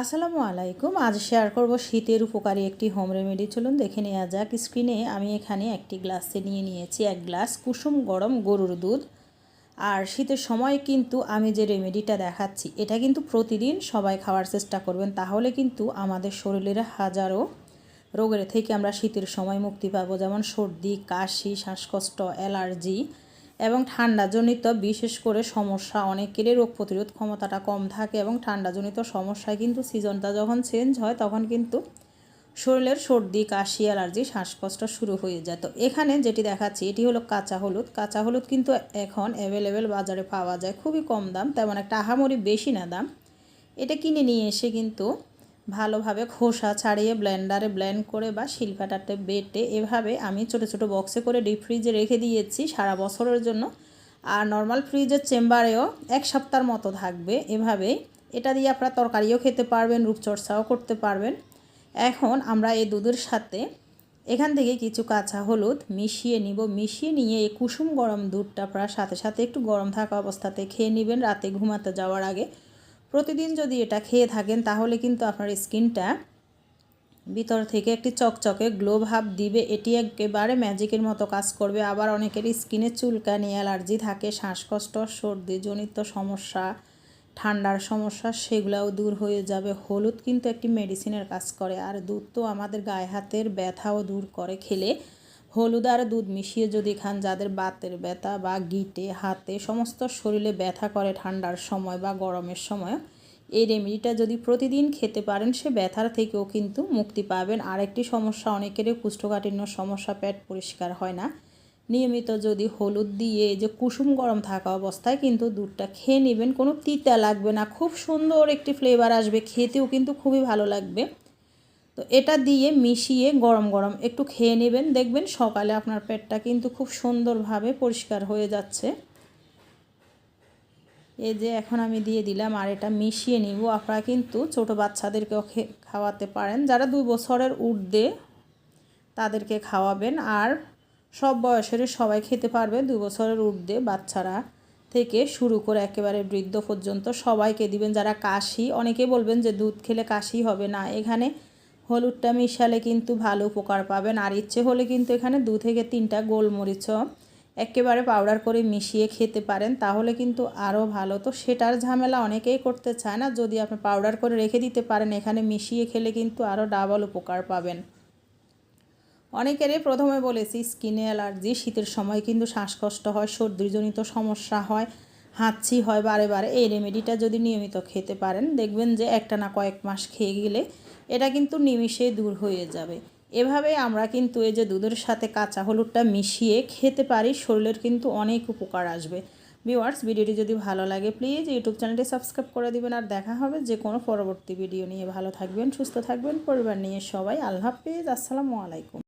আসসালামু আলাইকুম। আজ শেয়ার করব শীতের উপকারী একটি হোম রেমেডি চলুন দেখে নেওয়া যাক। স্ক্রিনে আমি এখানে একটি গ্লাসে নিয়ে নিয়েছি এক গ্লাস কুসুম গরম গরুর দুধ। আর শীতের সময় কিন্তু আমি যে রেমেডিটা দেখাচ্ছি, এটা কিন্তু প্রতিদিন সবাই খাওয়ার চেষ্টা করবেন। তাহলে কিন্তু আমাদের শরীরের হাজারো রোগের থেকে আমরা শীতের সময় মুক্তি পাবো। যেমন সর্দি, কাশি, শ্বাসকষ্ট, অ্যালার্জি। এবং ঠান্ডাজনিত বিশেষ করে সমস্যা অনেকেরই রোগ প্রতিরোধ ক্ষমতাটা কম থাকে এবং ঠান্ডাজনিত সমস্যায় কিন্তু সিজনটা যখন চেঞ্জ হয় তখন কিন্তু শরীরের সর্দি, কাশি অ্যালার্জি শ্বাসকষ্ট শুরু হয়ে যায়। তো এখানে যেটি দেখাচ্ছি, এটি হলো কাঁচা হলুদ। কাঁচা হলুদ কিন্তু এখন অ্যাভেলেবেল বাজারে পাওয়া যায়। খুবই কম দাম, তেমন একটা আহামরি বেশি না দাম। এটা কিনে নিয়ে এসে কিন্তু ভালোভাবে খোসা ছাড়িয়ে ব্লেন্ডারে ব্লেন্ড করে বা শিলপাটাতে বেটে এভাবে আমি ছোট ছোট বক্সে করে ডিপ ফ্রিজে রেখে দিয়েছি সারা বছরের জন্য। আর নর্মাল ফ্রিজের চেম্বারেও এক সপ্তাহের মতো থাকবে এভাবে। এটা দিয়ে আপনারা তরকারিও খেতে পারবেন, রূপচর্চাও করতে পারবেন। এখন আমরা এই দুধের সাথে এখান থেকে কিছু কাঁচা হলুদ মিশিয়ে নিব। মিশিয়ে নিয়ে এই কুসুম গরম দুধটা আপনারা সাথে সাথে একটু গরম থাকা অবস্থাতে খেয়ে নেবেন। রাতে ঘুমাতে যাওয়ার আগে প্রতিদিন যদি এটা খেয়ে থাকেন, তাহলে কিন্তু আপনার স্কিনটা ভিতর থেকে একটি চকচকে গ্লো ভাব দিবে। এটি একেবারে ম্যাজিকের মতো কাজ করবে। আবার অনেকের স্কিনে চুলকানি, অ্যালার্জি থাকে, শ্বাসকষ্ট, সর্দিজনিত সমস্যা, ঠান্ডার সমস্যা, সেগুলোও দূর হয়ে যাবে। হলুদ কিন্তু একটি মেডিসিনের কাজ করে। আর দুধ তো আমাদের গায়ে হাতের ব্যথাও দূর করে খেলে। হলুদ আর দুধ মিশিয়ে যদি খান, যাদের বাতের ব্যথা বা গিটে, হাতে, সমস্ত শরীরে ব্যথা করে ঠান্ডার সময় বা গরমের সময়, এই রেমেডিটা যদি প্রতিদিন খেতে পারেন, সে ব্যথার থেকেও কিন্তু মুক্তি পাবেন। আরেকটি সমস্যা, অনেকেরই কুষ্ঠকাঠিন্য সমস্যা, পেট পরিষ্কার হয় না। নিয়মিত যদি হলুদ দিয়ে যে কুসুম গরম থাকা অবস্থায় কিন্তু দুধটা খেয়ে নেবেন, কোনো তিতা লাগবে না। খুব সুন্দর একটি ফ্লেভার আসবে, খেতেও কিন্তু খুবই ভালো লাগবে। তো এটা দিয়ে মিশিয়ে গরম গরম একটু খেয়ে নেবেন। দেখবেন সকালে আপনার পেটটা কিন্তু খুব সুন্দরভাবে পরিষ্কার হয়ে যাচ্ছে। এই যে এখন আমি দিয়ে দিলাম আর এটা মিশিয়ে নিব। আপনারা কিন্তু ছোট বাচ্চাদেরকেও খাওয়াতে পারেন। যারা দুই বছরের উর্ধে তাদেরকে খাওয়াবেন। আর সব বয়সের সবাই খেতে পারবে। দুই বছরের ঊর্ধ্বে বাচ্চারা থেকে শুরু করে একেবারে বৃদ্ধ পর্যন্ত সবাইকে দিবেন। যারা কাশি, অনেকে বলবেন যে দুধ খেলে কাশি হবে না। এখানে হলুদটা মিশালে কিন্তু ভালো উপকার পাবেন। আর ইচ্ছে হলে কিন্তু এখানে দু থেকে তিনটা গোলমরিচ একেবারে পাউডার করে মিশিয়ে খেতে পারেন, তাহলে কিন্তু আরও ভালো। তো সেটার ঝামেলা অনেকেই করতে চায় না, যদি আপনি পাউডার করে রেখে দিতে পারেন, এখানে মিশিয়ে খেলে কিন্তু আরও ডাবল উপকার পাবেন। অনেকেরই প্রথমে বলেছি, স্কিনে অ্যালার্জি, শীতের সময় কিন্তু শ্বাসকষ্ট হয়, সর্দিজনিত সমস্যা হয় হাঁচি হয় বারে বারে, এই রেমেডিটা যদি নিয়মিত খেতে পারেন, দেখবেন যে একটা না কয়েক মাস খেয়ে গেলে এটা কিন্তু নিমিষে দূর হয়ে যাবে। এভাবে আমরা কিন্তু এই যে দুধের সাথে কাঁচা হলুদটা মিশিয়ে খেতে পারি, শরীরের কিন্তু অনেক উপকার আসবে। ভিওয়ার্স ভিডিওটি যদি ভালো লাগে, প্লিজ ইউটিউব চ্যানেলটি সাবস্ক্রাইব করে দিবেন আর দেখা হবে যে কোনো পরবর্তী ভিডিও নিয়ে। ভালো থাকবেন, সুস্থ থাকবেন, পরিবার নিয়ে সবাই। আল্লাহ হাফিজ, আসসালামু আলাইকুম।